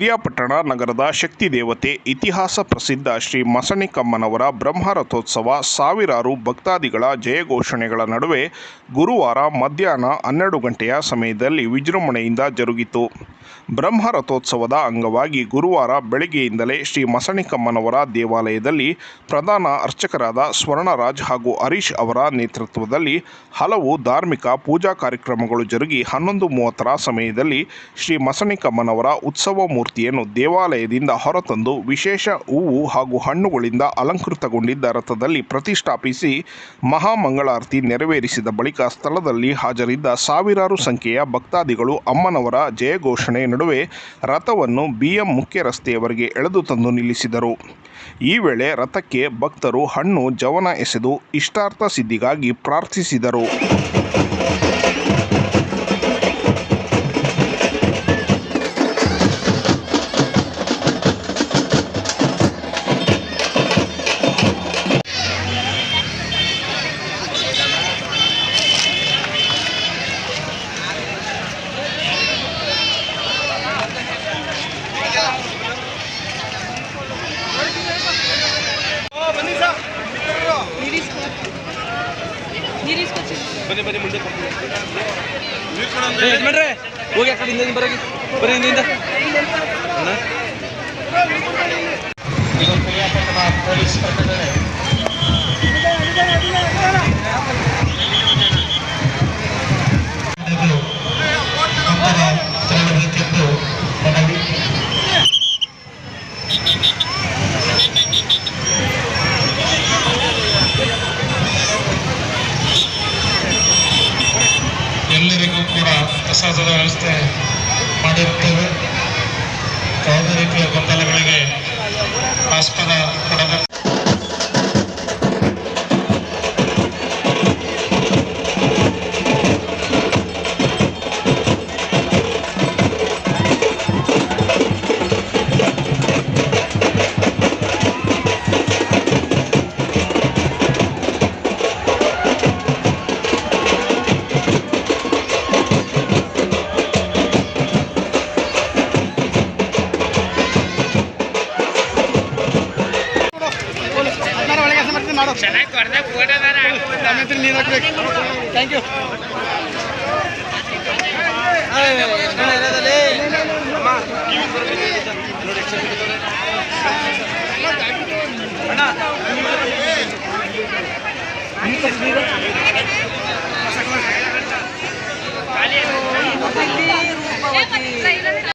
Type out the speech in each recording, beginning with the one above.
ಪಿರಿಯಾಪಟ್ಟಣ ನಗರದ ಶಕ್ತಿ ದೇವತೆ, ಇತಿಹಾಸ ಪ್ರಸಿದ್ಧ ಶ್ರೀ ಮಸಣಿಕಮ್ಮನವರ ಬ್ರಹ್ಮರಥೋತ್ಸವ, ಸಾವಿರಾರು ಭಕ್ತಾದಿಗಳ ಜಯಘೋಷಣೆಗಳ ನಡುವೆ ಗುರುವಾರ ಮಧ್ಯಾಹ್ನ ಹನ್ನೆರಡು ಗಂಟೆಯ ಸಮಯದಲ್ಲಿ ವಿಜೃಂಭಣೆಯಿಂದ ಜರುಗಿತು. ಬ್ರಹ್ಮರಥೋತ್ಸವದ ಅಂಗವಾಗಿ ಗುರುವಾರ ಬೆಳಗ್ಗೆಯಿಂದಲೇ ಶ್ರೀ ಮಸಣಿಕಮ್ಮನವರ ದೇವಾಲಯದಲ್ಲಿ ಪ್ರಧಾನ ಅರ್ಚಕರಾದ ಸ್ವರ್ಣರಾಜ್ ಹಾಗೂ ಹರೀಶ್ ಅವರ ನೇತೃತ್ವದಲ್ಲಿ ಹಲವು ಧಾರ್ಮಿಕ ಪೂಜಾ ಕಾರ್ಯಕ್ರಮಗಳು ಜರುಗಿ ಹನ್ನೊಂದು ಮೂವತ್ತರ ಸಮಯದಲ್ಲಿ ಶ್ರೀ ಮಸಣಿಕಮ್ಮನವರ ಉತ್ಸವ ಮೂರ್ತಿಯನ್ನು ದೇವಾಲಯದಿಂದ ಹೊರತಂದು ವಿಶೇಷ ಹೂವು ಹಾಗೂ ಹಣ್ಣುಗಳಿಂದ ಅಲಂಕೃತಗೊಂಡಿದ್ದ ರಥದಲ್ಲಿ ಪ್ರತಿಷ್ಠಾಪಿಸಿ ಮಹಾಮಂಗಳಾರತಿ ನೆರವೇರಿಸಿದ ಬಳಿಕ ಸ್ಥಳದಲ್ಲಿ ಹಾಜರಿದ್ದ ಸಾವಿರಾರು ಸಂಖ್ಯೆಯ ಭಕ್ತಾದಿಗಳು ಅಮ್ಮನವರ ಜಯಘೋಷಣೆ ನಡುವೆ ರಥವನ್ನು ಬಿಎಂ ಮುಖ್ಯ ರಸ್ತೆಯವರೆಗೆ ಎಳೆದು ತಂದು ನಿಲ್ಲಿಸಿದರು. ಈ ವೇಳೆ ರಥಕ್ಕೆ ಭಕ್ತರು ಹಣ್ಣು, ಜವನ ಎಸೆದು ಇಷ್ಟಾರ್ಥ ಸಿದ್ಧಿಗಾಗಿ ಪ್ರಾರ್ಥಿಸಿದರು. ಬನ್ನಿ ಬನ್ನಿ ಮುಂದೆ ಯಜಮಾನ್ರೆ ಹೋಗಿ ಆ ಕಡೆ ಹಿಂದೆ ಬರೋಗಿ. ಬರೀ ಹಿಂದಿಂದ ಪೊಲೀಸ್ ಎಲ್ಲರಿಗೂ ಕೂಡ ಪ್ರಸಾದದ ವ್ಯವಸ್ಥೆ ಮಾಡಿರುತ್ತೇವೆ ಯಾವುದೇ ರೀತಿಯ ಗೊಂದಲಗಳಿಗೆ ಆಸ್ಪದ ಕೊಡದ ಥ್ಯಾಂಕ್ ಯು ಸೈಡ್ಗೆ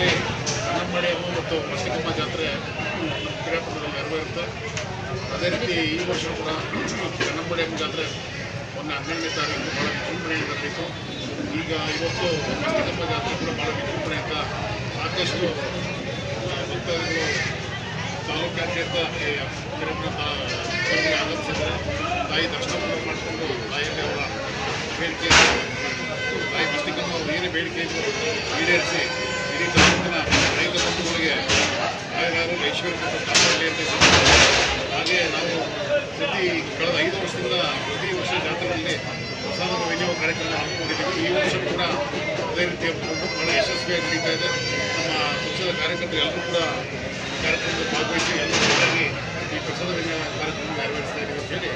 ಮಾರ್ಚ್ನಲ್ಲಿ ಕನ್ನಂಬಾಡಿ ಮತ್ತು ಮಸ್ತಿಕಮ್ಮ ಜಾತ್ರೆ ಪಿರಿಯಾಪಟ್ಟಣದಲ್ಲಿ ನೆರವೇರುತ್ತೆ. ಅದೇ ರೀತಿ ಈ ವರ್ಷ ಕೂಡ ಕನ್ನಂಬಾಡಿ ಜಾತ್ರೆ ಮೊನ್ನೆ ಹನ್ನೆರಡನೇ ತಾರೀಕು ಭಾಳ ವಿಜೃಂಭಣೆಯಿಂದ ನಡೆಯಿತು ಈಗ ಇವತ್ತು ಮಸ್ತಿಕಮ್ಮ ಜಾತ್ರೆ ಕೂಡ ಭಾಳ ವಿಜೃಂಭಣೆಯಿಂದ ಸಾಕಷ್ಟು ಭಕ್ತಾದಿಗಳು ತಾಲೂಕಾದ್ಯಂತ ಆಗಮಿಸಿದ್ದಾರೆ. ತಾಯಿ ದರ್ಶನ ಕೂಡ ಮಾಡಿಕೊಂಡು ತಾಯಿಯಲ್ಲಿ ಅವರ ಬೇಡಿಕೆ ತಾಯಿ ಮಸ್ತಿಕಮ್ಮ ಅವರು ಏನೇ ಬೇಡಿಕೆ ಈಡೇರಿಸಿ ಹಾಗೆ ನಾವು ಪ್ರತಿ ಕಳೆದ ಐದು ವರ್ಷದಿಂದ ಪ್ರತಿ ವರ್ಷ ಜಾತ್ರೆಯಲ್ಲಿ ಪ್ರಸಾದ ವಿನಿಯೋಗ ಕಾರ್ಯಕ್ರಮ ಹಮ್ಮಿಕೊಂಡಿದ್ದೀವಿ ಈ ವರ್ಷ ಕೂಡ ಅದೇ ರೀತಿಯ ಬಹಳ ಯಶಸ್ವಿಯಾಗಿ ನಡೀತಾ ಇದೆ ನಮ್ಮ ಪಕ್ಷದ ಕಾರ್ಯಕರ್ತರು ಎಲ್ಲರೂ ಕೂಡ ಕಾರ್ಯಕ್ರಮದಲ್ಲಿ ಭಾಗವಹಿಸಿ ಎಲ್ಲರೂ ಈ ಪ್ರಸಾದ ವಿನಿಯೋಗ ಕಾರ್ಯಕ್ರಮ ನೆರವೇರಿಸ್ತಾ ಇದ್ದೀವಿ ಅಂತ ಹೇಳಿ